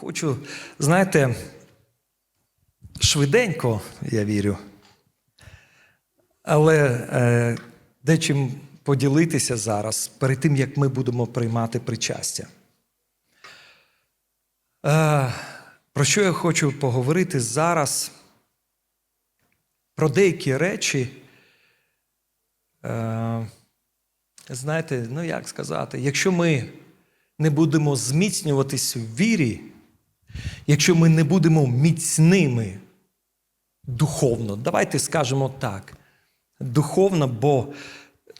хочу, знаєте, швиденько, я вірю, але е, дечим поділитися зараз перед тим, як ми будемо приймати причастя. Е, про що я хочу поговорити зараз? Про деякі речі. Е, знаєте, ну як сказати, якщо ми не будемо зміцнюватись в вірі, якщо ми не будемо міцними духовно, давайте скажемо так, духовно, бо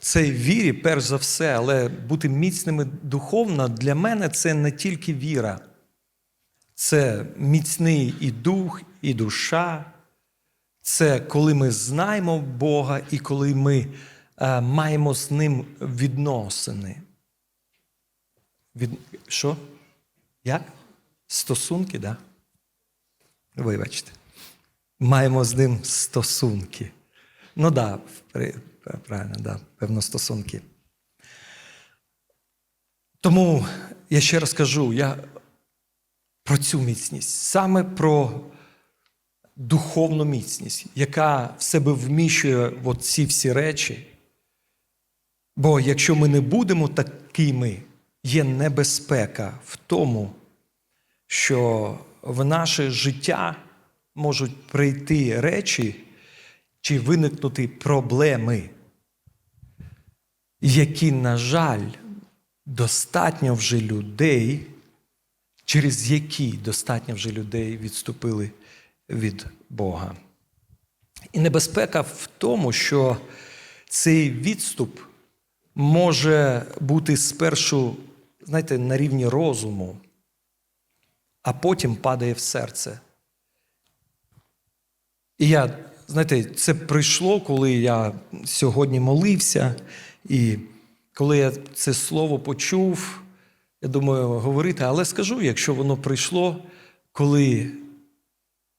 це вірі, перш за все, але бути міцними духовно для мене це не тільки віра, це міцний і дух, і душа. Це коли ми знаємо Бога і коли ми е, маємо з ним відносини. Від... Що? Як? Стосунки? Да? Вибачте. Маємо з ним стосунки. Ну да, правильно, да, певно, стосунки. Тому я ще раз кажу, я про цю міцність, саме про духовну міцність, яка в себе вміщує ці всі речі. Бо якщо ми не будемо такими, є небезпека в тому, що в наше життя можуть прийти речі чи виникнути проблеми, які, на жаль, достатньо вже людей, через які достатньо вже людей відступили від Бога. І небезпека в тому, що цей відступ може бути спершу, знаєте, на рівні розуму, а потім падає в серце. І я, знаєте, це прийшло, коли я сьогодні молився, і коли я це слово почув, я думаю, говорити, але скажу, якщо воно прийшло, коли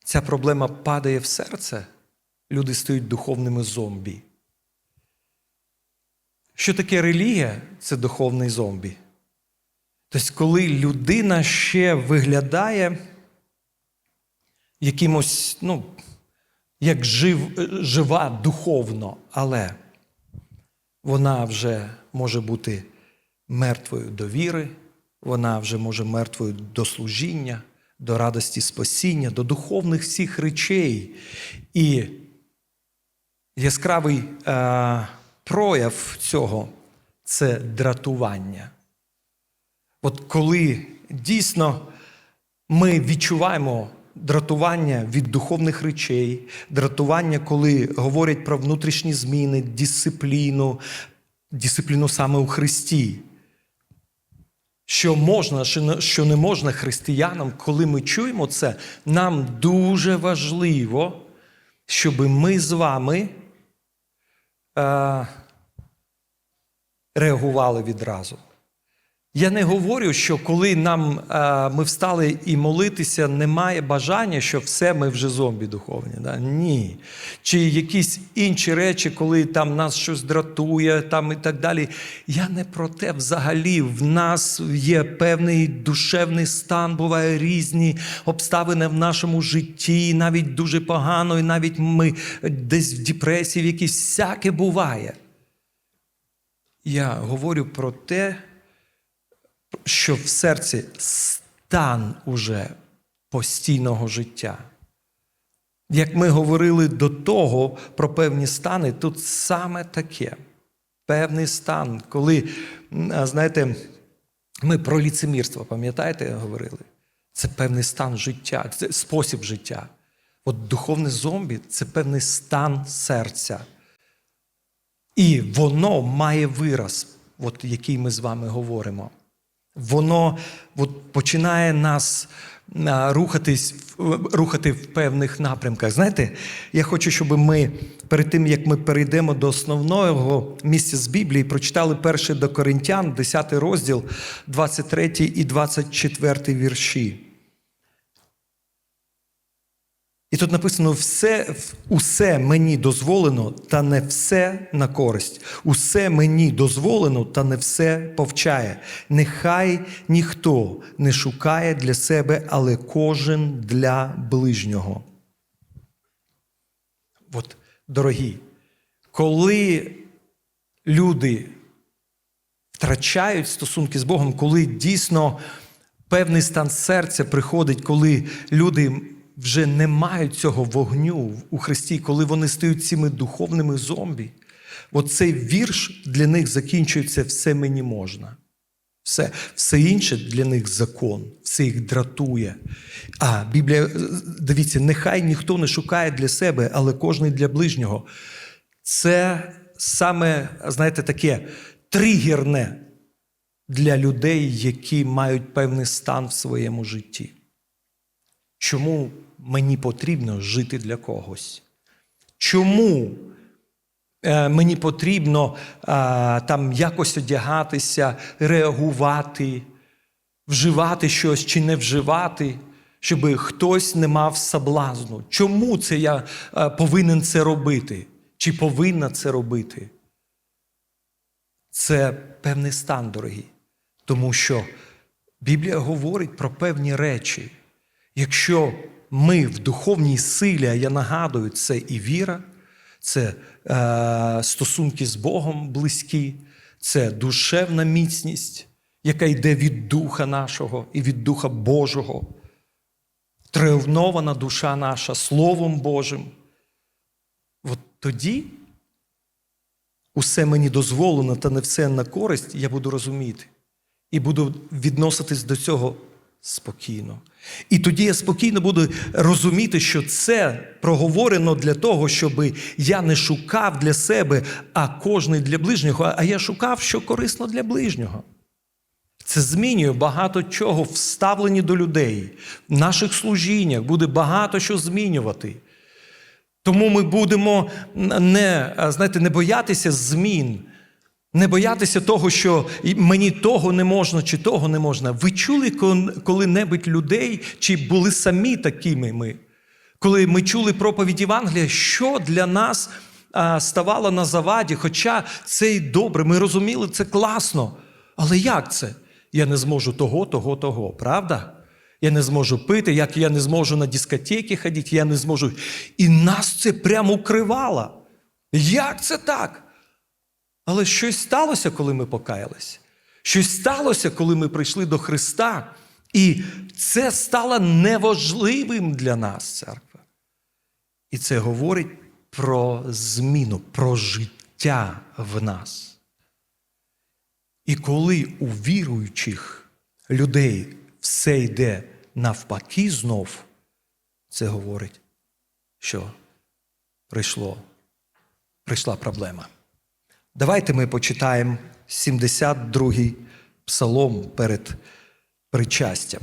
ця проблема падає в серце, люди стають духовними зомбі. Що таке релігія? Це духовний зомбі. Тобто, коли людина ще виглядає якимось, ну, як жив, жива духовно, але вона вже може бути мертвою до віри, вона вже може мертвою до служіння, до радості спасіння, до духовних всіх речей. І яскравий е, прояв цього це дратування. От коли дійсно ми відчуваємо дратування від духовних речей, дратування, коли говорять про внутрішні зміни, дисципліну, дисципліну саме у Христі. Що можна, що не можна християнам, коли ми чуємо це, нам дуже важливо, щоб ми з вами е, реагували відразу. Я не говорю, що коли нам е, ми встали і молитися, немає бажання, що все ми вже зомбі духовні. Да? Ні. Чи якісь інші речі, коли там нас щось дратує, там і так далі. Я не про те взагалі. В нас є певний душевний стан, буває різні обставини в нашому житті, навіть дуже погано, і навіть ми десь в депресії, в якісь всяке буває. Я говорю про те що в серці стан уже постійного життя. Як ми говорили до того про певні стани, тут саме таке певний стан, коли, знаєте, ми про ліцемірство, пам'ятаєте, говорили? Це певний стан життя, це спосіб життя. От духовне зомбі це певний стан серця. І воно має вираз, от який ми з вами говоримо. Воно от, починає нас рухатись, рухати в певних напрямках. Знаєте, я хочу, щоб ми перед тим, як ми перейдемо до основного місця з Біблії, прочитали перше до Коринтян, 10 розділ, 23 і 24 вірші. І тут написано: все, усе мені дозволено, та не все на користь. Усе мені дозволено, та не все повчає. Нехай ніхто не шукає для себе, але кожен для ближнього. От, дорогі, коли люди втрачають стосунки з Богом, коли дійсно певний стан серця приходить, коли люди вже не мають цього вогню у Христі, коли вони стають цими духовними зомбі. От цей вірш для них закінчується все мені можна. Все, все інше для них закон, все їх дратує. А Біблія, дивіться, нехай ніхто не шукає для себе, але кожен для ближнього. Це саме, знаєте, таке тригерне для людей, які мають певний стан в своєму житті. Чому мені потрібно жити для когось? Чому е, мені потрібно е, там якось одягатися, реагувати, вживати щось чи не вживати, щоб хтось не мав соблазну? Чому це я е, повинен це робити? Чи повинна це робити? Це певний стан, дорогі. Тому що Біблія говорить про певні речі. Якщо ми в духовній силі, а я нагадую, це і віра, це е, стосунки з Богом близькі, це душевна міцність, яка йде від Духа нашого і від Духа Божого, триумнована душа наша Словом Божим. От тоді усе мені дозволено, та не все на користь, я буду розуміти. І буду відноситись до цього спокійно. І тоді я спокійно буду розуміти, що це проговорено для того, щоб я не шукав для себе, а кожний для ближнього, а я шукав, що корисно для ближнього. Це змінює багато чого в ставленні до людей, в наших служіннях буде багато що змінювати. Тому ми будемо не, знаєте, не боятися змін, не боятися того, що мені того не можна чи того не можна. Ви чули коли-небудь людей, чи були самі такими ми? Коли ми чули проповідь Євангелія, що для нас ставало на заваді, хоча це й добре, ми розуміли, це класно. Але як це? Я не зможу того, того, того, правда? Я не зможу пити, як я не зможу на дискотеки ходити, я не зможу. І нас це прямо укривало. Як це так? Але щось сталося, коли ми покаялись. Щось сталося, коли ми прийшли до Христа. І це стало неважливим для нас, церква. І це говорить про зміну, про життя в нас. І коли у віруючих людей все йде навпаки знов, це говорить, що прийшло, прийшла проблема. Давайте ми почитаємо 72-й псалом перед причастям.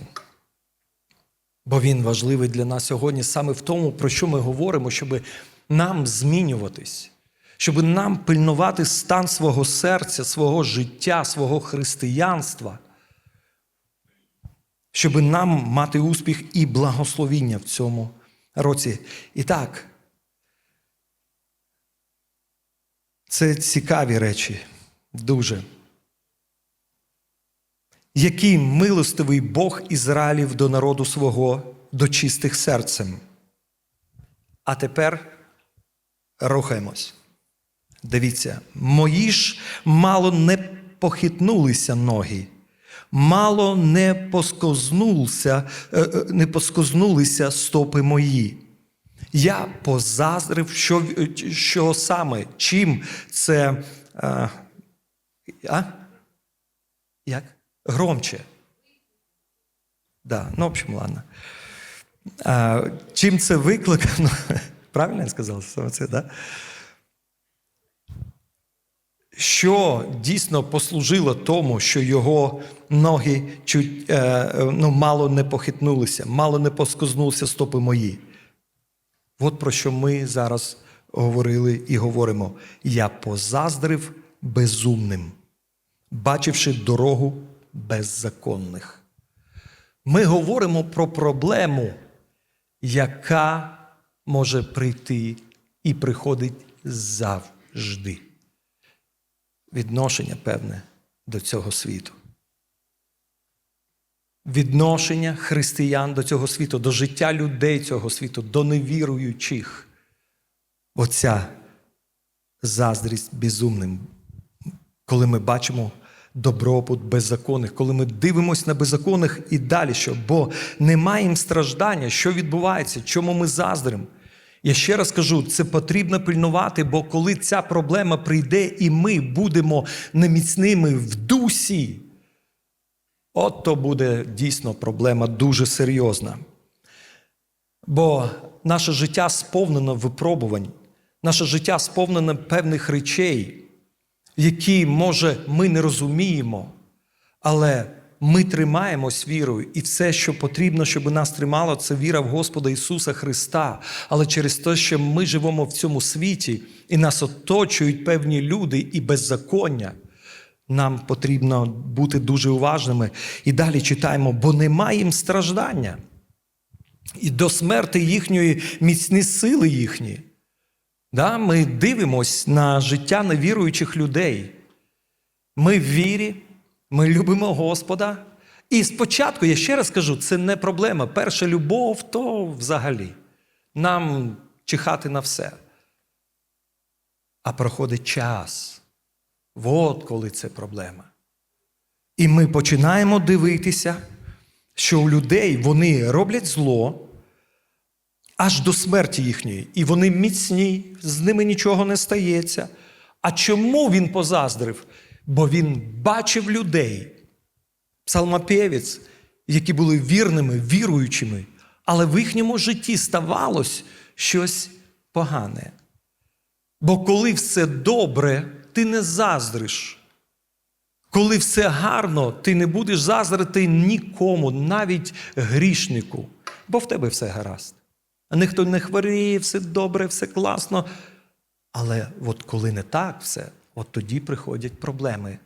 Бо він важливий для нас сьогодні саме в тому, про що ми говоримо, щоб нам змінюватись, щоб нам пильнувати стан свого серця, свого життя, свого християнства, щоб нам мати успіх і благословіння в цьому році. І так, Це цікаві речі, дуже. Який милостивий Бог Ізраїлів до народу свого, до чистих серцем. А тепер рухаємось. Дивіться, мої ж мало не похитнулися ноги, мало не поскознулися, е, е, не поскознулися стопи мої. Я позаздрив, що що саме, чим це. А? а? Як? Громче. Да, ну, в общем, ладно. А, Чим це викликано? Правильно я сказав саме це, да? Що дійсно послужило тому, що його ноги чуть, е, ну, мало не похитнулися, мало не поскознулися стопи мої. От про що ми зараз говорили і говоримо. Я позаздрив безумним, бачивши дорогу беззаконних. Ми говоримо про проблему, яка може прийти і приходить завжди. Відношення певне до цього світу. Відношення християн до цього світу, до життя людей цього світу, до невіруючих. Оця заздрість безумним, коли ми бачимо добробут беззаконних, коли ми дивимося на беззаконних і далі що, бо немає їм страждання, що відбувається, чому ми заздримо. Я ще раз кажу, це потрібно пильнувати, бо коли ця проблема прийде, і ми будемо неміцними в дусі, от то буде дійсно проблема дуже серйозна. Бо наше життя сповнено випробувань, наше життя сповнене певних речей, які, може, ми не розуміємо, але ми тримаємось вірою, і все, що потрібно, щоб нас тримало, це віра в Господа Ісуса Христа. Але через те, що ми живемо в цьому світі і нас оточують певні люди і беззаконня, нам потрібно бути дуже уважними. І далі читаємо, бо немає їм страждання. І до смерти їхньої міцні сили їхні. Да? Ми дивимось на життя невіруючих людей. Ми в вірі, ми любимо Господа. І спочатку, я ще раз кажу, це не проблема. Перша любов то взагалі. Нам чихати на все. А проходить час. От коли це проблема. І ми починаємо дивитися, що у людей вони роблять зло аж до смерті їхньої. І вони міцні, з ними нічого не стається. А чому він позаздрив? Бо він бачив людей, псалмопевець, які були вірними, віруючими, але в їхньому житті ставалось щось погане. Бо коли все добре, ти не заздриш. Коли все гарно, ти не будеш заздрити нікому, навіть грішнику, бо в тебе все гаразд. Ніхто не хворіє, все добре, все класно. Але от коли не так все, от тоді приходять проблеми.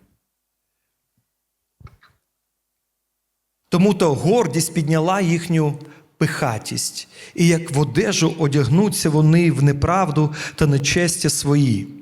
Тому то гордість підняла їхню пихатість, і як в одежу одягнуться вони в неправду та нечестя свої.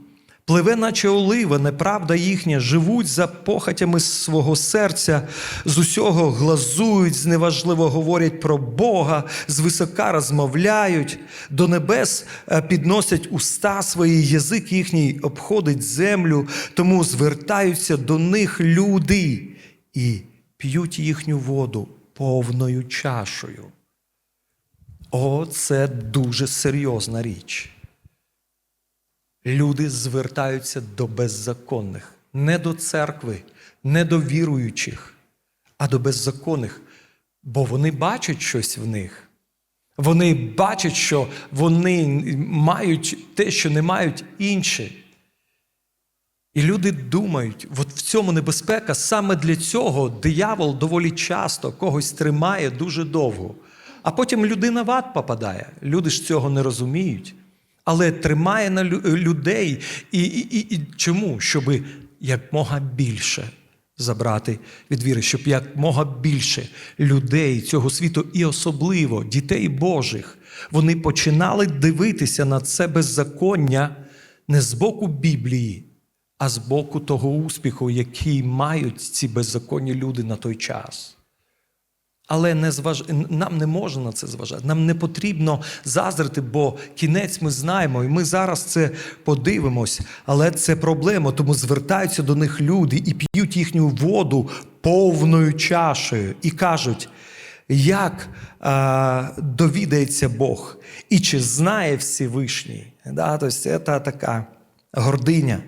Пливе, наче олива, неправда їхня, живуть за похотями свого серця, з усього глазують, зневажливо говорять про Бога, звисока розмовляють, до небес е, підносять уста свої, язик їхній обходить землю, тому звертаються до них люди і п'ють їхню воду повною чашею. О, це дуже серйозна річ. Люди звертаються до беззаконних, не до церкви, не до віруючих, а до беззаконних, бо вони бачать щось в них. Вони бачать, що вони мають те, що не мають інші. І люди думають, от в цьому небезпека, саме для цього диявол доволі часто когось тримає дуже довго. А потім людина в ад попадає. Люди ж цього не розуміють. Але тримає на лю- людей. І, і, і, і чому? Щоб якмога більше забрати від віри, щоб якмога більше людей цього світу, і особливо дітей Божих, вони починали дивитися на це беззаконня не з боку Біблії, а з боку того успіху, який мають ці беззаконні люди на той час. Але не зваж... нам не можна на це зважати. Нам не потрібно заздрити, бо кінець ми знаємо, і ми зараз це подивимось. Але це проблема, тому звертаються до них люди і п'ють їхню воду повною чашею і кажуть, як а, довідається Бог і чи знає Всевишній. Да? Тобто це така гординя.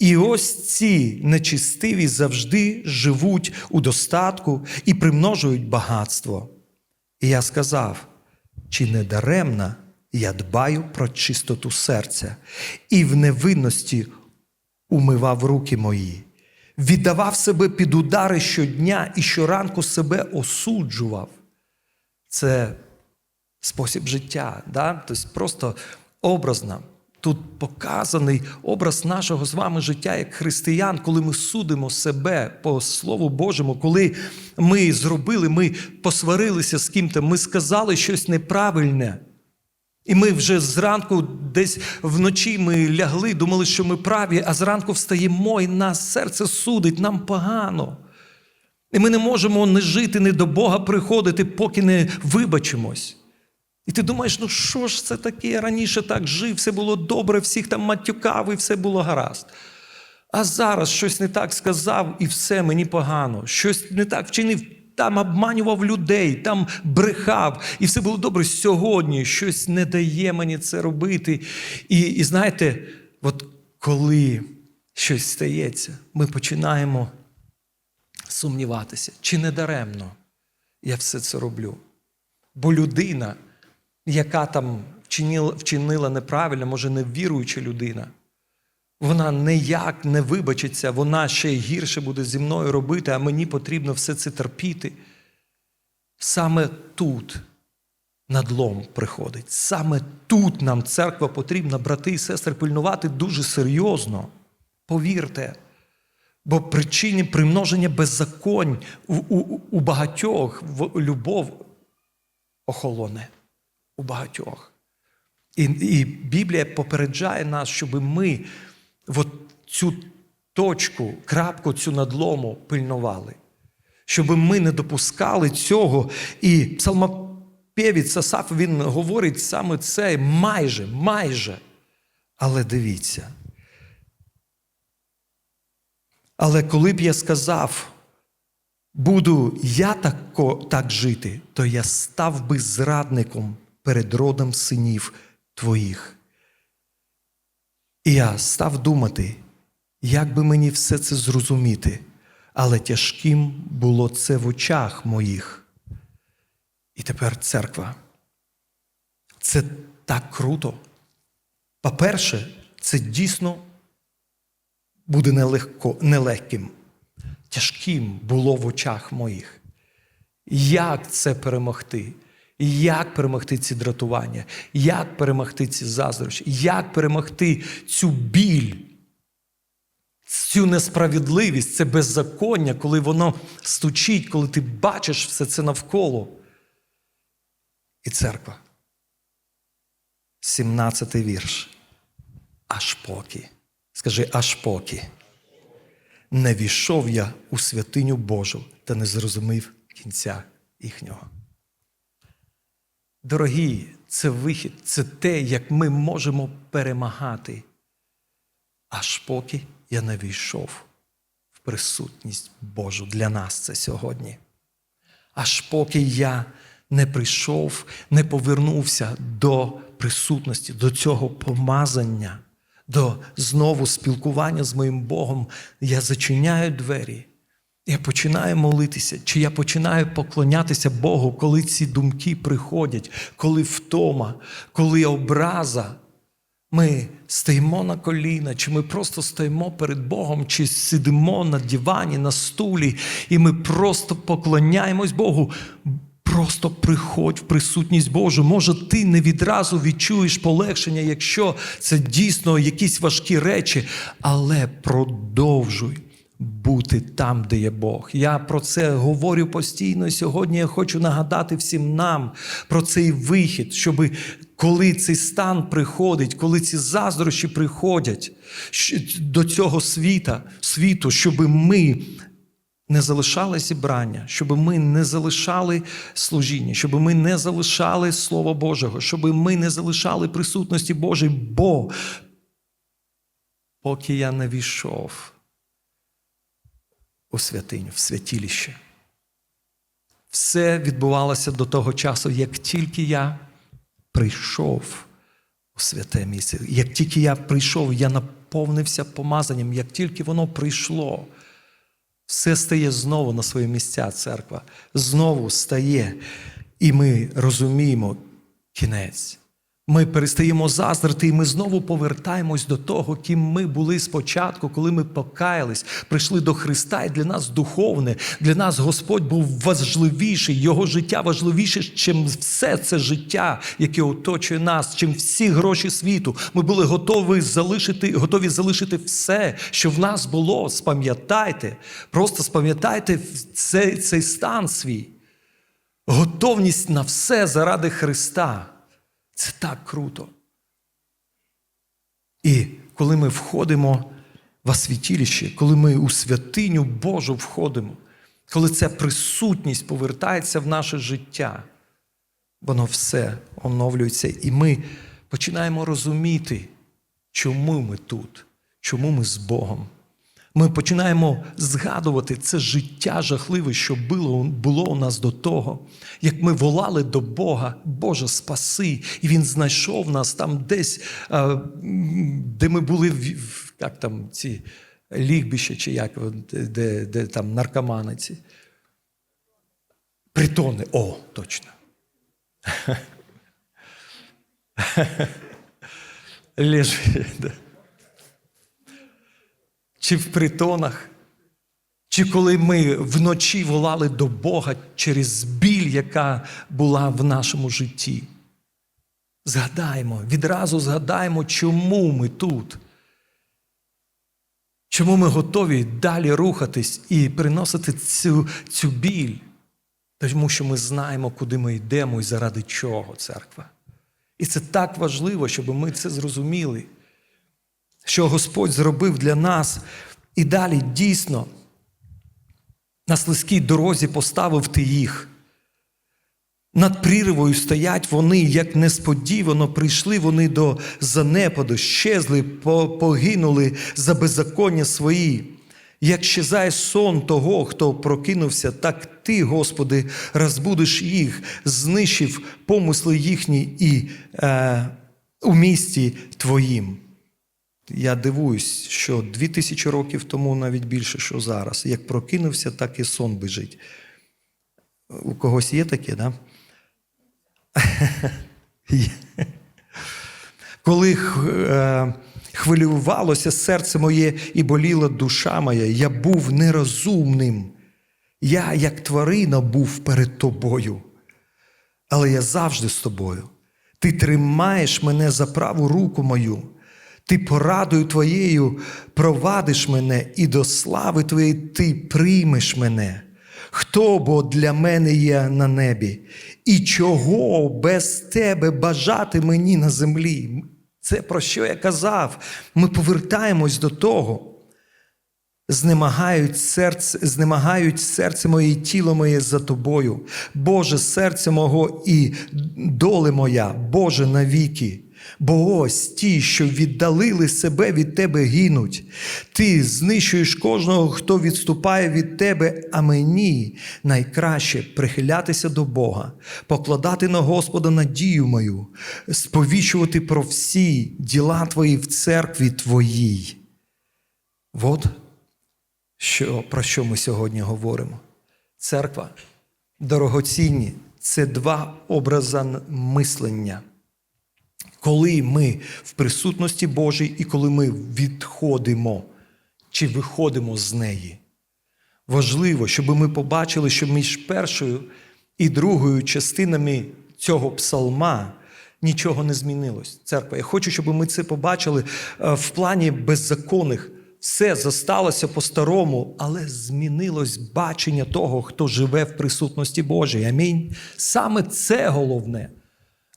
І ось ці нечистиві завжди живуть у достатку і примножують багатство. І я сказав: чи не даремно я дбаю про чистоту серця і в невинності умивав руки мої, віддавав себе під удари щодня і щоранку себе осуджував. Це спосіб життя, да? тобто просто образно. Тут показаний образ нашого з вами життя як християн, коли ми судимо себе по Слову Божому, коли ми зробили, ми посварилися з ким-то, ми сказали щось неправильне. І ми вже зранку, десь вночі ми лягли, думали, що ми праві, а зранку встаємо, і нас серце судить, нам погано. І ми не можемо не жити, не до Бога приходити, поки не вибачимось. І ти думаєш, ну що ж це таке? Я раніше так жив, все було добре, всіх там матюкав, і все було гаразд. А зараз щось не так сказав, і все мені погано. Щось не так вчинив, там обманював людей, там брехав, і все було добре. Сьогодні щось не дає мені це робити. І, і знаєте, от коли щось стається, ми починаємо сумніватися, чи не даремно я все це роблю. Бо людина, яка там вчинила, неправильно, може не віруюча людина, вона ніяк не вибачиться, вона ще гірше буде зі мною робити, а мені потрібно все це терпіти. Саме тут надлом приходить. Саме тут нам церква потрібна, брати і сестри, пильнувати дуже серйозно. Повірте. Бо причини примноження беззаконь у, у, у багатьох в любов охолоне у багатьох. І, і Біблія попереджає нас, щоб ми от цю точку, крапку, цю надлому пильнували, щоб ми не допускали цього. І псалмопевець Асаф, він говорить саме це майже, майже. Але дивіться. Але коли б я сказав, буду я тако, так жити, то я став би зрадником перед родом синів твоїх. І я став думати, як би мені все це зрозуміти, але тяжким було це в очах моїх. І тепер церква. Це так круто. По-перше, це дійсно буде нелегко, нелегким. Тяжким було в очах моїх. Як це перемогти? Як перемогти ці дратування? Як перемогти ці заздрощі? Як перемогти цю біль, цю несправедливість, це беззаконня, коли воно стучить, коли ти бачиш все це навколо? І церква. 17-й вірш. Аж поки. Скажи, аж поки. Не війшов я у святиню Божу та не зрозумів кінця їхнього. Дорогі, це вихід, це те, як ми можемо перемагати. Аж поки я не війшов в присутність Божу для нас це сьогодні. Аж поки я не прийшов, не повернувся до присутності, до цього помазання, до знову спілкування з моїм Богом, я зачиняю двері. Я починаю молитися, чи я починаю поклонятися Богу, коли ці думки приходять, коли втома, коли образа. Ми стоїмо на коліна, чи ми просто стоїмо перед Богом, чи сидимо на дивані, на стулі, і ми просто поклоняємось Богу. Просто приходь в присутність Божу. Може, ти не відразу відчуєш полегшення, якщо це дійсно якісь важкі речі, але продовжуй бути там, де є Бог. Я про це говорю постійно. і Сьогодні я хочу нагадати всім нам про цей вихід, щоб коли цей стан приходить, коли ці заздрощі приходять до цього світа, світу, щоб ми. Не залишали зібрання, щоб ми не залишали служіння, щоб ми не залишали Слова Божого, щоб ми не залишали присутності Божої, бо поки я не війшов у святиню, в святіліще. Все відбувалося до того часу, як тільки я прийшов у святе місце, як тільки я прийшов, я наповнився помазанням, як тільки воно прийшло, все стає знову на свої місця, церква. Знову стає. І ми розуміємо кінець. Ми перестаємо заздрити, і ми знову повертаємось до того, ким ми були спочатку, коли ми покаялись, прийшли до Христа, і для нас духовне, для нас Господь був важливіший, Його життя важливіше, чим все це життя, яке оточує нас, чим всі гроші світу. Ми були готові залишити, готові залишити все, що в нас було. Спам'ятайте, просто спам'ятайте цей, цей стан свій, готовність на все заради Христа. Це так круто. І коли ми входимо в освятіліще, коли ми у святиню Божу входимо, коли ця присутність повертається в наше життя, воно все оновлюється, і ми починаємо розуміти, чому ми тут, чому ми з Богом. Ми починаємо згадувати це життя жахливе, що було, було у нас до того, як ми волали до Бога, Боже, спаси, і Він знайшов нас там десь, е, де ми були як там ці лігбища, чи як де, де, там наркомани ці. Притони. О, точно. Лежи, да. Чи в притонах, чи коли ми вночі волали до Бога через біль, яка була в нашому житті. Згадаємо, відразу згадаємо, чому ми тут. Чому ми готові далі рухатись і приносити цю, цю біль? Тому що ми знаємо, куди ми йдемо і заради чого церква. І це так важливо, щоб ми це зрозуміли, що Господь зробив для нас. І далі дійсно на слизькій дорозі поставив ти їх. Над прірвою стоять вони, як несподівано прийшли вони до занепаду, щезли, погинули за беззаконня свої. Як щезає сон того, хто прокинувся, так ти, Господи, розбудиш їх, знищив помисли їхні і е, у місті Твоїм. Я дивуюсь, що дві тисячі років тому, навіть більше, що зараз. Як прокинувся, так і сон біжить. У когось є таке, да? Коли е, хвилювалося серце моє і боліла душа моя, я був нерозумним. Я, як тварина, був перед тобою. Але я завжди з тобою. Ти тримаєш мене за праву руку мою. Ти порадою твоєю провадиш мене, і до слави твоєї ти приймеш мене. Хто бо для мене є на небі, і чого без тебе бажати мені на землі? Це про що я казав? Ми повертаємось до того. Знемагають серце, знемагають серце моє і тіло моє за тобою. Боже, серце мого і доле моя, Боже, навіки. Бо ось ті, що віддалили себе від Тебе, гинуть. Ти знищуєш кожного, хто відступає від Тебе, а мені найкраще прихилятися до Бога, покладати на Господа надію мою, сповіщувати про всі діла Твої в церкві Твоїй. От що, про що ми сьогодні говоримо. Церква, дорогоцінні, це два образи мислення. Коли ми в присутності Божій і коли ми відходимо чи виходимо з неї. Важливо, щоб ми побачили, що між першою і другою частинами цього псалма нічого не змінилось. Церква. Я хочу, щоб ми це побачили е, в плані беззаконних. Все зосталося по-старому, але змінилось бачення того, хто живе в присутності Божій. Амінь. Саме це головне.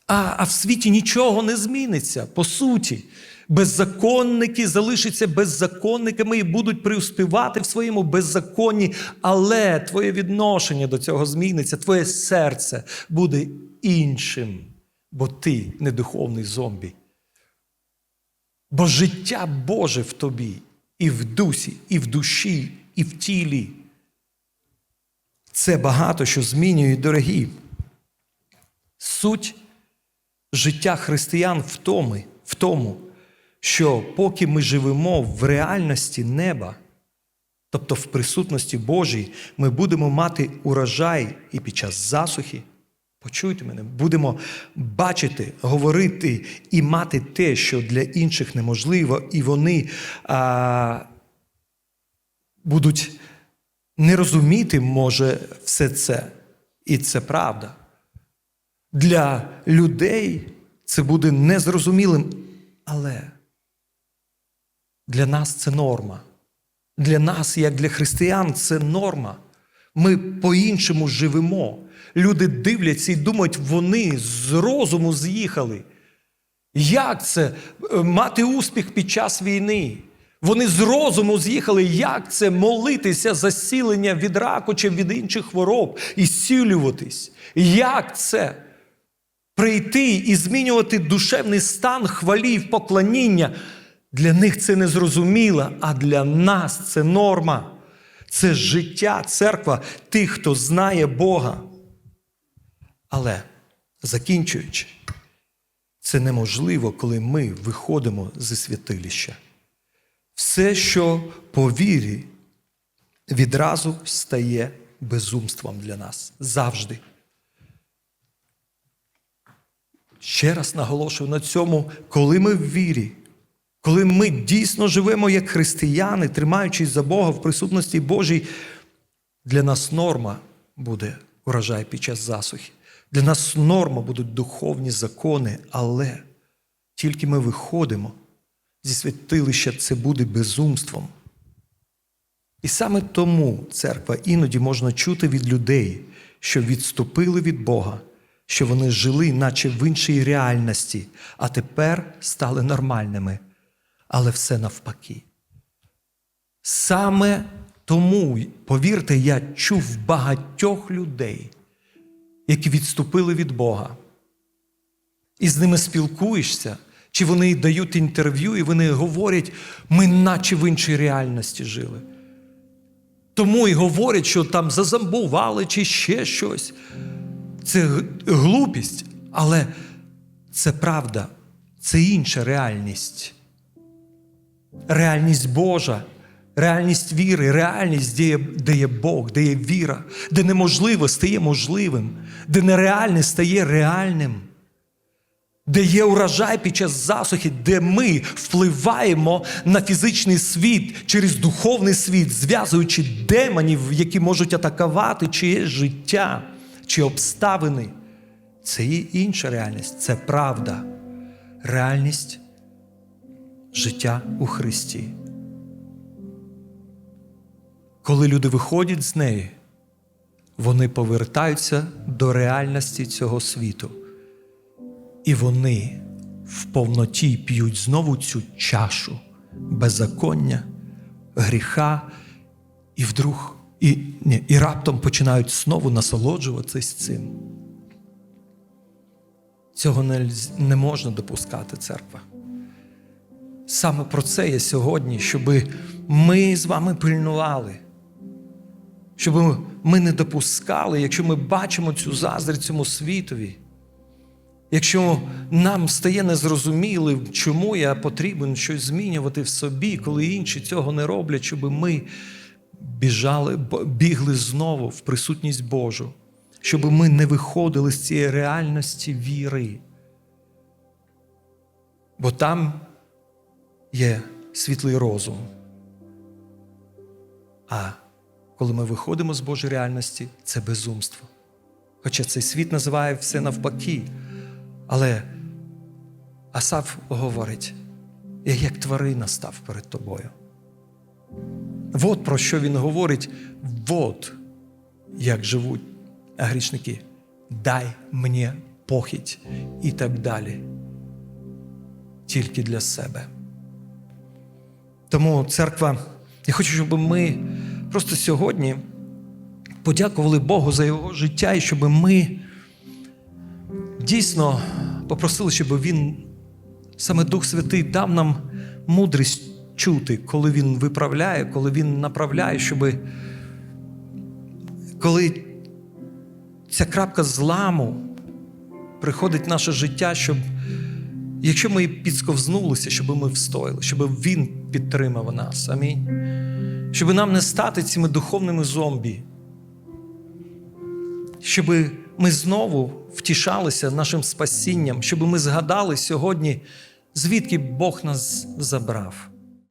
А, а в світі нічого не зміниться, по суті. Беззаконники залишаться беззаконниками і будуть преуспівати в своєму беззаконні, але твоє відношення до цього зміниться, твоє серце буде іншим, бо ти не духовний зомбі. Бо життя Боже в тобі, і в дусі, і в душі, і в тілі. Це багато що змінює, дорогі. Суть життя християн в тому, в тому, що поки ми живемо в реальності неба, тобто в присутності Божій, ми будемо мати урожай і під час засухи. Почуйте мене, будемо бачити, говорити і мати те, що для інших неможливо, і вони а, будуть не розуміти, може, все це. І це правда. Для людей це буде незрозумілим, але для нас це норма. Для нас, як для християн, це норма. Ми по-іншому живемо. Люди дивляться і думають, вони з розуму з'їхали. Як це е, мати успіх під час війни? Вони з розуму з'їхали, як це молитися за зцілення від раку чи від інших хвороб і зцілюватись? Як це? Прийти і змінювати душевний стан хвалів, поклоніння. Для них це не зрозуміло, а для нас це норма. Це життя, церква тих, хто знає Бога. Але закінчуючи, це неможливо, коли ми виходимо зі святилища. Все, що по вірі, відразу стає безумством для нас завжди. Ще раз наголошую на цьому, коли ми в вірі, коли ми дійсно живемо як християни, тримаючись за Бога в присутності Божій, для нас норма буде урожай під час засухи. Для нас норма будуть духовні закони, але тільки ми виходимо зі святилища, це буде безумством. І саме тому церква іноді можна чути від людей, що відступили від Бога, що вони жили, наче в іншій реальності, а тепер стали нормальними. Але все навпаки. Саме тому, повірте, я чув багатьох людей, які відступили від Бога. І з ними спілкуєшся, чи вони дають інтерв'ю, і вони говорять, ми наче в іншій реальності жили. Тому і говорять, що там зазамбували чи ще щось. Це глупість, але це правда, це інша реальність. Реальність Божа, реальність віри, реальність, де є, де є Бог, де є віра, де неможливо стає можливим, де нереальне стає реальним, де є урожай під час засухи, де ми впливаємо на фізичний світ через духовний світ, зв'язуючи демонів, які можуть атакувати чиєсь життя чи обставини. Це є інша реальність, це правда. Реальність життя у Христі. Коли люди виходять з неї, вони повертаються до реальності цього світу. І вони в повноті п'ють знову цю чашу беззаконня, гріха, і вдруг, і, ні, і раптом починають знову насолоджуватись цим. Цього не, не можна допускати, церква. Саме про це я сьогодні, щоб ми з вами пильнували, щоб ми не допускали, якщо ми бачимо цю заздрість цьому світові, якщо нам стає незрозумілим, чому я потрібен щось змінювати в собі, коли інші цього не роблять, щоб ми біжали, бігли знову в присутність Божу, щоб ми не виходили з цієї реальності віри. Бо там є світлий розум. А коли ми виходимо з Божої реальності, це безумство. Хоча цей світ називає все навпаки. Але Асаф говорить: я як тварина став перед тобою. От про що він говорить, от як живуть грішники. Дай мені похідь і так далі. Тільки для себе. Тому церква, я хочу, щоб ми просто сьогодні подякували Богу за його життя і щоб ми дійсно попросили, щоб Він, саме Дух Святий, дав нам мудрість чути, коли Він виправляє, коли Він направляє, щоб коли ця крапка зламу приходить в наше життя, щоб якщо ми підсковзнулися, щоб ми встояли, щоб Він підтримав нас. Амінь. Щоб нам не стати цими духовними зомбі. Щоб ми знову втішалися нашим спасінням, щоб ми згадали сьогодні, звідки Бог нас забрав.